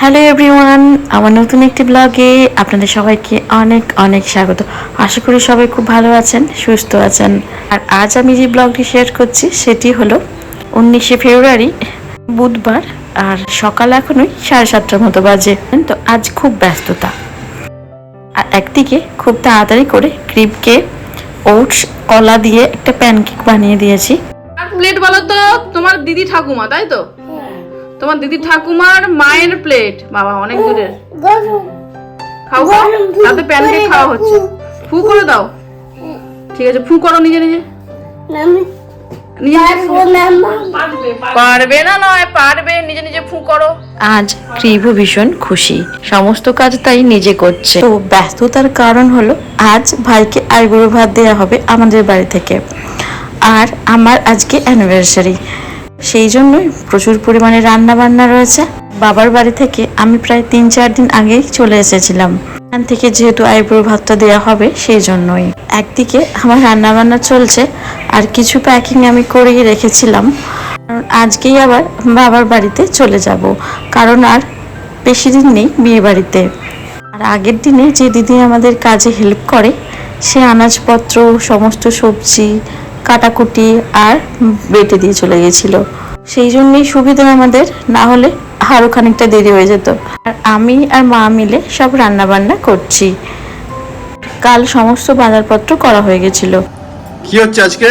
Hello everyone আমার নতুন একটি ব্লগে আপনাদের সবাইকে অনেক অনেক স্বাগত। আশা করি সবাই খুব ভালো আছেন, সুস্থ আছেন। আর আজ আমি যে ব্লগটি শেয়ার করছি, সেটি হলো উনিশে ফেব্রুয়ারি, বুধবার, আর সকাল এখনই সাড়ে সাতটার মতো বাজে। তো আজ খুব ব্যস্ততা। আর একদিকে খুব তাড়াতাড়ি করে ক্রিপকে ওটস কলা দিয়ে একটা প্যানকেক বানিয়ে দিয়েছি। আর প্লেট বলো তো তোমার দিদি ঠাকুমা তাই তো? তোমার দিদি ঠাকুমার মায়ের প্লেট বাবা অনেক দূরের খাও খাও তাতে প্যানকেক খাওয়া হচ্ছে। ফু করে দাও। ঠিক আছে ফু করো নিজে নিজে। নিজে নিজে পারবে না নয় পারবে নিজে নিজে ফু করো। আজ ক্রিভও ভীষণ খুশি। সমস্ত কাজ তাই নিজে করছে। তো ব্যস্ততার কারণ হলো আজ ভাইকে আইবুড়ো ভাত দেওয়া হবে আমাদের বাড়ি থেকে। আর আমার আজকে অ্যানিভার্সারি সেই জন্যই প্রচুর পরিমাণে রান্না বান্না রয়েছে। বাবার বাড়ি থেকে আমি প্রায় তিন চার দিন আগেই চলে এসেছিলাম। এখান থেকে যেহেতু আইবুড়ো ভাতটা দেওয়া হবে সেই জন্যই। একদিকে আমার রান্না বান্না চলছে আর কিছু প্যাকিং আমি করেই রেখেছিলাম। কারণ আজকেই আবার বাবার বাড়িতে চলে যাব। কারণ আর বেশি দিন নেই বিয়ে বাড়িতে। আর আগের দিনে যে দিদি আমাদের কাজে হেল্প করে, সে আনাজপত্র, সমস্ত সবজি, কাটাকুটি আর বেটে দিয়ে চলে গেছিল। সেই জন্যই সুবিধা আমাদের না হলে আরও খানিকটা দেরি হয়ে যেত। আর আমি আর মা মিলে সব রান্নাবান্না করছি। কাল সমস্ত বাজারপত্র করা হয়ে গেছিল। কি হচ্ছে আজকে?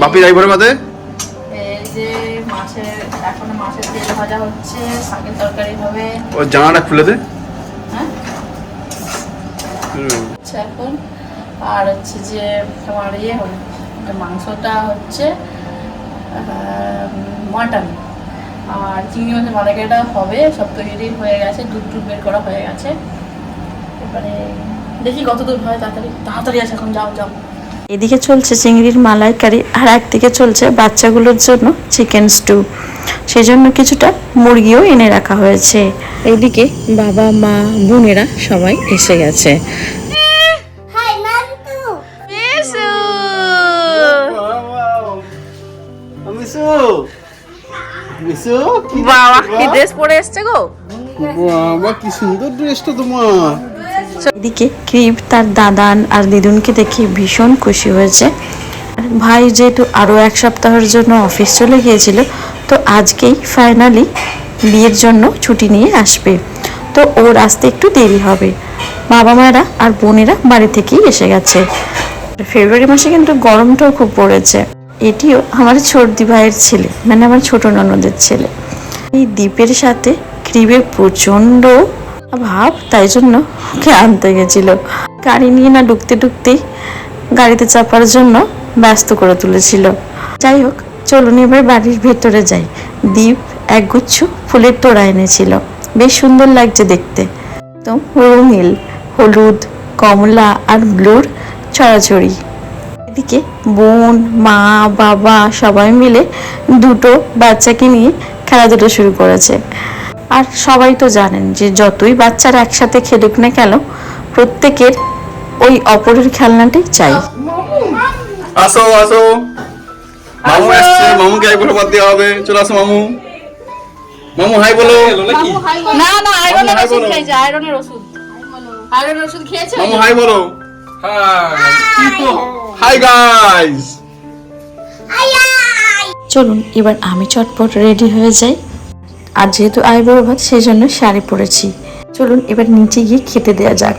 বাপি রাইভরের মাঝে? এই যে মাছের এখন মাছের তেল ভাজা হচ্ছে শাকের তরকারি হবে। ও জানাটা খুলে দে। হ্যাঁ? এখন। আর হচ্ছে যে তোমার ইয়ে মাংসটা হচ্ছে মাটন। আর চিংড়ি মাছের মালাইকাটা হবে সব তৈরি হয়ে গেছে দুধ টুধ বের করা হয়ে গেছে। এবারে দেখি কত দূর হয় তাড়াতাড়ি তাড়াতাড়ি আছে এখন যাও যাও। এদিকে চলছে চিংড়ির মালাইকারি আর একদিকে চলছে বাচ্চাগুলোর জন্য চিকেন স্টু সেই জন্য কিছুটা মুরগিও এনে রাখা হয়েছে। এদিকে বাবা মা বোনেরা সবাই এসে গেছে। বাবা কি ড্রেস পরে এসছে গো? বাবা কি সুন্দর ড্রেসটা তোমার। এদিকে ক্রিপ তার দাদান আর দিদুনকে দেখে ভীষণ খুশি হয়েছে। ভাই যেহেতু আরও এক সপ্তাহের জন্য অফিস চলে গিয়েছিল, তো আজকেই ফাইনালি বিয়ের জন্য ছুটি নিয়ে আসবে। তো ওর আসতে একটু দেরি হবে। বাবা মায়েরা আর বোনেরা বাড়ি থেকেই এসে গেছে। ফেব্রুয়ারি মাসে কিন্তু গরমটাও খুব পড়েছে। এটিও আমার ছোটদি ভাইয়ের ছেলে মানে আমার ছোট ননদের ছেলে। এই দ্বীপের সাথে ক্রিবের প্রচণ্ড ভাব, তাই জন্য ওকে আনতে গেছিল। গাড়ি নিয়ে না ঢুকতে ঢুকতেই গাড়িতে চাপার জন্য ব্যস্ত করে তুলেছিল। যাই হোক, চলুন এবার বাড়ির ভেতরে যাই। দ্বীপ একগুচ্ছ ফুলের তোড়া এনেছিল। বেশ সুন্দর লাগছে দেখতে। তো রঙিল হলুদ, কমলা আর ব্লুর ছড়াছড়ি। এদিকে বোন, মা, বাবা সবাই মিলে দুটো বাচ্চাকে নিয়ে খেলাধুলা শুরু করেছে। আর সবাই তো জানেন যে যতই বাচ্চারা একসাথে খেলুক না কেন প্রত্যেকের ওই অপরের খেলনাটাই চাই। আসো আসো। মামু আসছে মামুকে একবার বাদ দেওয়া হবে। চলে আসো মামু। মামু হাই বলো না না আয়রনের হাই ওষুধ বলো। খেয়েছে আয়রনের ওষুধ। আয়রনের ওষুধ খেয়েছে? মামু হাই বলো হাই গাইস চলুন এবার আমি চটপট রেডি হয়ে যাই। আর যেহেতু আইবুড়ো ভাত সেই জন্য শাড়ি পরেছি। চলুন এবার নিচে গিয়ে খেতে দেওয়া যাক।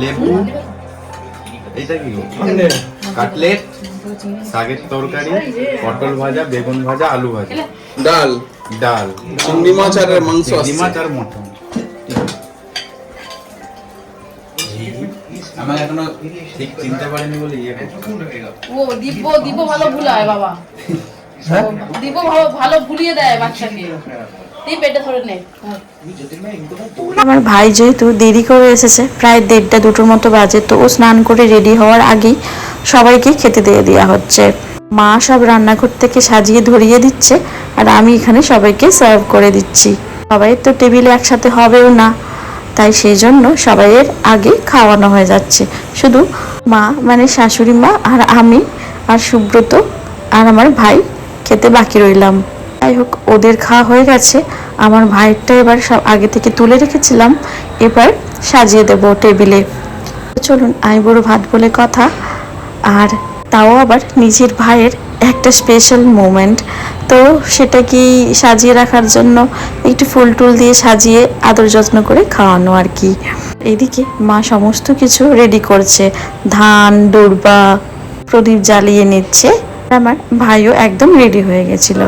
লেবু এটা কি কাটলেট শাকের তরকারি পটল ভাজা বেগুন ভাজা আলু ভাজা। ডাল। ডাল। চিংড়ি মাছ আর মাংস চিংড়ি মাছ আর মটন। আমাকে এখনও ঠিক চিনতে পারিনি বলে ইয়ে ও দিব দিব ভালো ভুলায় বাবা। দিব ভালো ভালো ভুলিয়ে দেয় বাচ্চাকে। আমার ভাই যেহেতু দেরি করে এসেছে প্রায় দেড়টা দুটোর মতো বাজে তো ও স্নান করে রেডি হওয়ার আগেই সবাইকে খেতে দিয়ে দেওয়া হচ্ছে। মা সব রান্নাঘর থেকে সাজিয়ে ধরিয়ে দিচ্ছে আর আমি এখানে সবাইকে সার্ভ করে দিচ্ছি। সবাই তো টেবিলে একসাথে হবেও না তাই সেই জন্য সবাইয়ের আগে খাওয়ানো হয়ে যাচ্ছে। শুধু মা মানে শাশুড়ি মা আর আমি আর সুব্রত আর আমার ভাই খেতে বাকি রইলাম। যাই হোক, ওদের খাওয়া হয়ে গেছে। আমার ভাইয়েরটা এবার সব আগে থেকে তুলে রেখেছিলাম। এবার সাজিয়ে দেব টেবিলে। চলুন, আই বড় ভাত বলে কথা। আর তাও আবার নিজের ভাইয়ের একটা স্পেশাল মোমেন্ট তো সেটা কি সাজিয়ে রাখার জন্য একটু ফুল টুল দিয়ে সাজিয়ে আদর যত্ন করে খাওয়ানো আর কি? এদিকে মা সমস্ত কিছু রেডি করছে। ধান দৌড়বা প্রদীপ জ্বালিয়ে নিচ্ছে। আমার ভাইও একদম রেডি হয়ে গেছিল।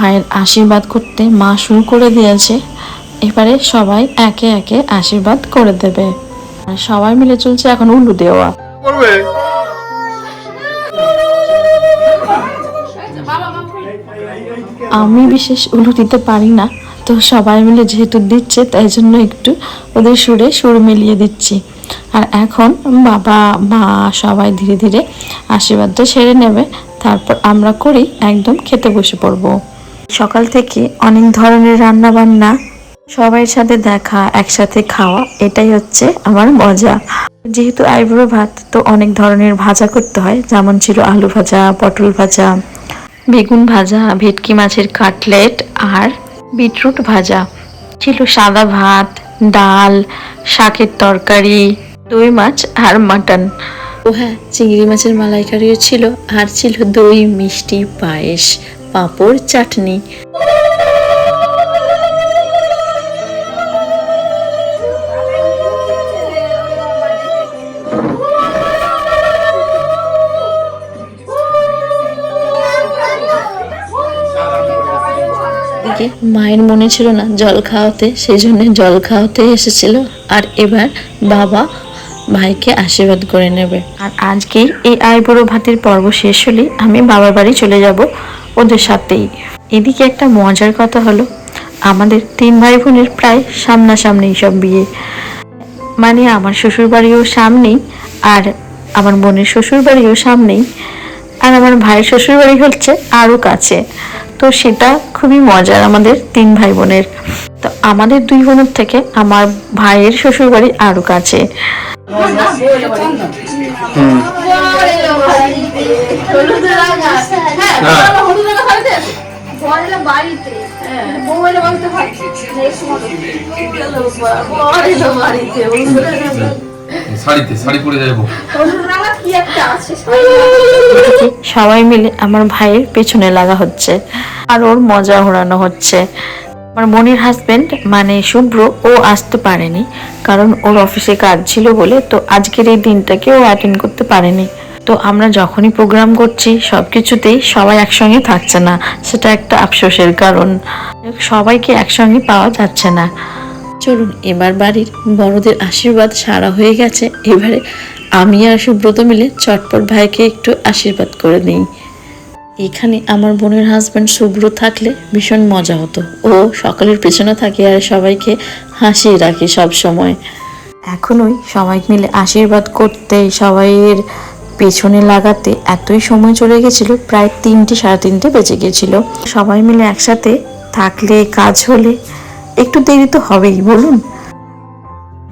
ভাইয়ের আশীর্বাদ করতে মা শুরু করে দিয়েছে। এবারে সবাই একে একে আশীর্বাদ করে দেবে। আর সবাই মিলে চলছে এখন উলু দেওয়া। করবে? আমি বিশেষ উলু দিতে পারি না তো সবাই মিলে যেহেতু দিচ্ছে তাই জন্য একটু ওদের সুরে সুর মিলিয়ে দিচ্ছি। আর এখন বাবা মা সবাই ধীরে ধীরে আশীর্বাদটা সেরে নেবে। তারপর আমরা করি একদম খেতে বসে পড়ব। সকাল থেকে অনেক ধরনের রান্না বান্না সবাই সাথে দেখা, একসাথে খাওয়া, এটাই হচ্ছে আমার মজা। যেহেতু আইবুড়ো ভাত, তো অনেক ধরনের ভাজা করতে হয়, যেমন ছিল আলু ভাজা, পটল ভাজা, বেগুন ভাজা, ভেটকি মাছের কাটলেট আর বিটরুট ভাজা। ছিল সাদা ভাত, ডাল, শাকের তরকারি, দই মাছ আর মাটন। ও হ্যাঁ চিংড়ি মাছের মালাইকারিও ছিল, আর ছিল দই, মিষ্টি, পায়েস। পাঁপড় চাটনি। মায়ের মনে ছিল না জল খাওয়াতে, সেই জন্য জল খাওয়াতে এসেছিল। আর এবার বাবা ভাইকে আশীর্বাদ করে নেবে। আর আজকেই এই আইবুড়ো ভাতের পর্ব শেষ হলে আমি বাবার বাড়ি চলে যাব। ওদের সাথেই। এদিকে একটা মজার কথা হলো, আমাদের তিন ভাই বোনের প্রায় সামনাসামনি সব বিয়ে। মানে আমার শ্বশুর বাড়িও সামনেই আর আমার বোনের শ্বশুর বাড়িও সামনেই। আর আমার ভাইয়ের শ্বশুর বাড়ি হচ্ছে আরও কাছে। তো সেটা খুবই মজার আমাদের তিন ভাই বোনের তো আমাদের দুই বোনের থেকে আমার ভাইয়ের শ্বশুর বাড়ি আরও কাছে। সবাই মিলে আমার ভাইয়ের পেছনে লাগা হচ্ছে আর ওর মজা ঘোরানো হচ্ছে। আমার বোনের হাজবেন্ড মানে শুভ্র, ও আসতে পারেনি, কারণ ওর অফিসে কাজ ছিল বলে, তো আজকের এই দিনটাকে ও অ্যাটেন্ড করতে পারেনি। তো আমরা যখনই প্রোগ্রাম করছি সব কিছুতেই সবাই একসঙ্গে থাকছে না। সেটা একটা আফসোসের কারণ। সবাইকে একসঙ্গে পাওয়া যাচ্ছে না। চলুন, এবার বাড়ির বড়দের আশীর্বাদ সারা হয়ে গেছে। এবারে আমি আর সুব্রত মিলে চটপট ভাইকে একটু আশীর্বাদ করে নিই। এখানে আমার বোনের হাজব্যান্ড শুভ্র থাকলে ভীষণ মজা হতো। ও সকালের পেছনে থাকে আর সবাইকে হাসিয়ে রাখে সব সময় এখন ওই সবাই মিলে আশীর্বাদ করতে, সবাইয়ের পেছনে লাগাতে এতই সময় চলে গেছিল, প্রায় তিনটে, সাড়ে তিনটে বেজে গেছিল। সবাই মিলে একসাথে থাকলে, কাজ হলে একটু দেরি তো হবেই, বলুন?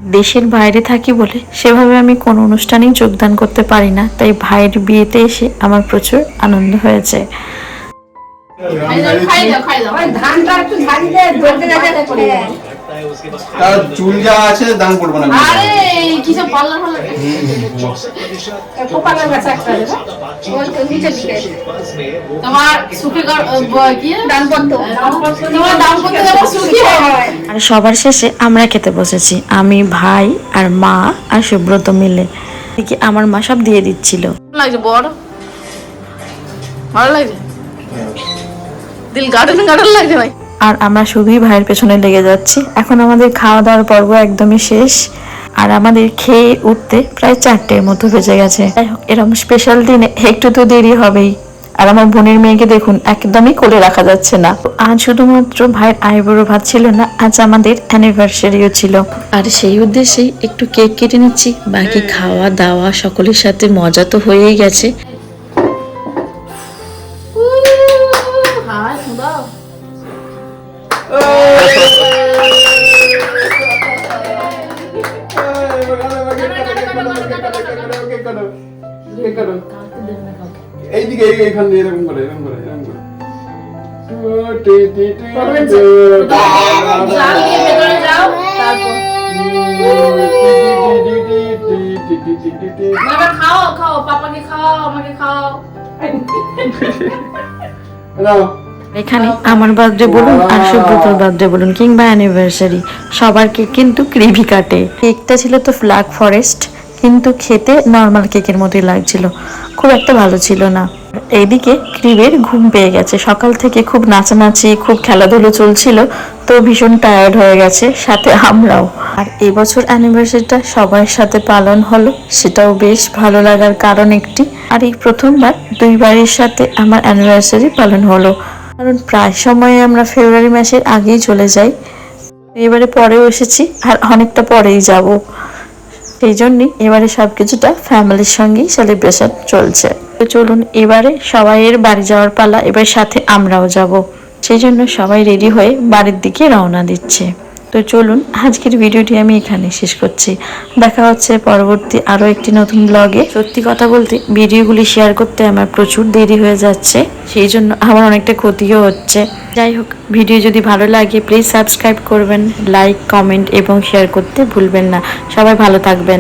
দেশের বাইরে থাকি বলে সেভাবে আমি কোনো অনুষ্ঠানেই যোগদান করতে পারি না তাই ভাইয়ের বিয়েতে এসে আমার প্রচুর আনন্দ হয়েছে। খাই দাও খাই দাও ধানটা একটু ঝাড়িতে জলতে যাতে করে তার চুল যা আছে দাম পড়বে না। আরে কিসব পাল্লা পাল্লা কোপালের গাছ একটা দেবে। ওই তো নিচে দিকে তোমার সুখে কি? দান পড়তো তোমার দাম করতে যাব সুখী হয় আর সবার শেষে আমরা খেতে বসেছি। আমি ভাই আর মা আর সুব্রত মিলে। দেখি আমার মা সব দিয়ে দিচ্ছিল। লাগছে বড়। ভালো লাগছে? দিল গার্ডেন গার্ডেন লাগছে ভাই। আর আমরা শুধুই ভাইয়ের পেছনে লেগে যাচ্ছি। এখন আমাদের খাওয়া দাওয়ার পর্ব একদমই শেষ। আর আমাদের খেয়ে উঠতে প্রায় চারটের মতো বেজে গেছে। এরকম স্পেশাল দিনে একটু তো দেরি হবেই। আর আমার বোনের মেয়েকে দেখুন, একদমই কোলে রাখা যাচ্ছে না। আজ শুধুমাত্র ভাইয়ের আইবুড়ো ভাত ছিল না, আজ আমাদের অ্যানিভার্সারিও ছিল। আর সেই উদ্দেশ্যেই একটু কেক কেটে নিচ্ছি। বাকি খাওয়া দাওয়া সকলের সাথে মজা তো হয়েই গেছে। এইদিকে এরকম করে এরকম করে এরকম করে। এখানে আমার বার্থডে বলুন আর সুব্রতর বার্থডে বলুন কিংবা অ্যানিভার্সারি সবার কিন্তু ক্রিভি কাটে কেকটা ছিল তো ফ্ল্যাগ ফরেস্ট কিন্তু খেতে নর্মাল কেকের মতোই লাগছিল। খুব একটা ভালো ছিল না। এইদিকে ক্রিবের ঘুম পেয়ে গেছে। সকাল থেকে খুব নাচানাচি, খুব খেলাধুলো চলছিল, তো ভীষণ টায়ার্ড হয়ে গেছে, সাথে আমরাও। আর এবছর অ্যানিভার্সারিটা সবার সাথে পালন হলো, সেটাও বেশ ভালো লাগার কারণ একটি। আর এই প্রথমবার দুই বাড়ির সাথে আমার অ্যানিভার্সারি পালন হলো। কারণ প্রায় সময় আমরা ফেব্রুয়ারি মাসের আগেই চলে যাই। এবারে পরেও এসেছি, আর অনেকটা পরেই যাব। সেই জন্যই এবারে সব কিছুটা ফ্যামিলির সঙ্গেই সেলিব্রেশন চলছে। তো চলুন এবারে সবাইয়ের বাড়ি যাওয়ার পালা, এবার সাথে আমরাও যাব। সেই জন্য সবাই রেডি হয়ে বাড়ির দিকে রওনা দিচ্ছে। তো চলুন, আজকের ভিডিওটি আমি এখানে শেষ করছি। দেখা হচ্ছে পরবর্তী আরও একটি নতুন ব্লগে সত্যি কথা বলতে, ভিডিওগুলি শেয়ার করতে আমার প্রচুর দেরি হয়ে যাচ্ছে, সেই জন্য আমার অনেকটা ক্ষতিও হচ্ছে। যাই হোক, ভিডিও যদি ভালো লাগে প্লিজ সাবস্ক্রাইব করবেন লাইক কমেন্ট এবং শেয়ার করতে ভুলবেন না। সবাই ভালো থাকবেন।